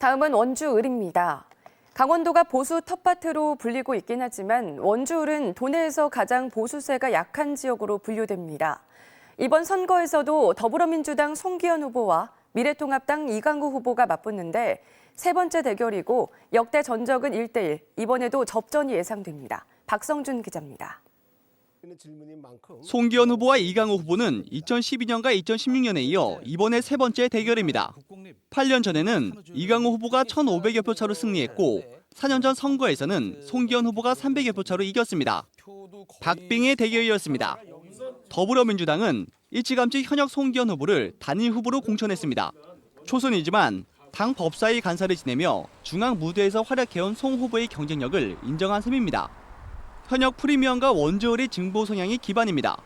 다음은 원주 을입니다. 강원도가 보수 텃밭으로 불리고 있긴 하지만 원주 을은 도내에서 가장 보수세가 약한 지역으로 분류됩니다. 이번 선거에서도 더불어민주당 송기현 후보와 미래통합당 이강우 후보가 맞붙는데 세 번째 대결이고 역대 전적은 1대1, 이번에도 접전이 예상됩니다. 박성준 기자입니다. 송기현 후보와 이강호 후보는 2012년과 2016년에 이어 이번에 세 번째 대결입니다. 8년 전에는 이강호 후보가 1,500여 표 차로 승리했고 4년 전 선거에서는 송기현 후보가 300여 표 차로 이겼습니다. 박빙의 대결이었습니다. 더불어민주당은 일찌감치 현역 송기현 후보를 단일 후보로 공천했습니다. 초선이지만 당 법사위 간사를 지내며 중앙 무대에서 활약해온 송 후보의 경쟁력을 인정한 셈입니다. 현역 프리미엄과 원저울의 증보 성향이 기반입니다.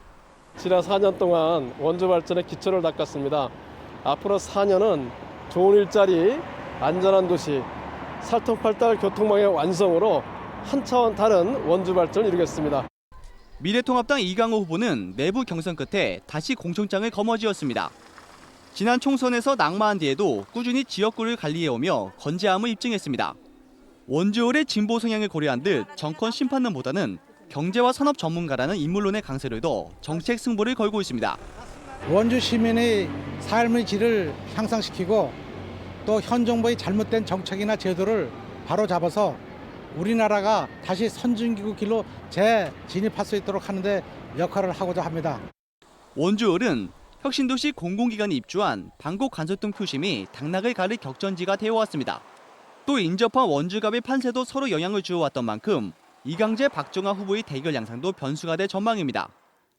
지난 4년 동안 원조 발전의 기초를 닦았습니다. 앞으로 4년은 좋은 일자리, 안전한 도시, 살통팔달 교통망의 완성으로 한 차원 다른 원주 발전을 이루겠습니다. 미래통합당 이강호 후보는 내부 경선 끝에 다시 공천장을 거머쥐었습니다. 지난 총선에서 낙마한 뒤에도 꾸준히 지역구를 관리해오며 건재함을 입증했습니다. 원주올의 진보 성향을 고려한 듯 정권 심판론보다는 경제와 산업 전문가라는 인물론의 강세를 둬 정책 승부를 걸고 있습니다. 원주 시민의 삶의 질을 향상시키고 또 현 정부의 잘못된 정책이나 제도를 바로 잡아서 우리나라가 다시 선진국 길로 재진입할 수 있도록 하는데 역할을 하고자 합니다. 원주을은 혁신도시 공공기관이 입주한 방곡 간설동 표심이 당락을 가릴 격전지가 되어왔습니다. 또 인접한 원주갑의 판세도 서로 영향을 주어왔던 만큼 이강재 박정아 후보의 대결 양상도 변수가 될 전망입니다.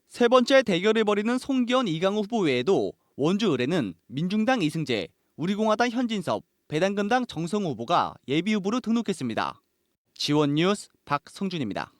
세 번째 대결을 벌이는 송기현 이강호 후보 외에도 원주을에는 민중당 이승재, 우리공화당 현진섭, 배당금당 정성호 후보가 예비 후보로 등록했습니다. 지원 뉴스 박성준입니다.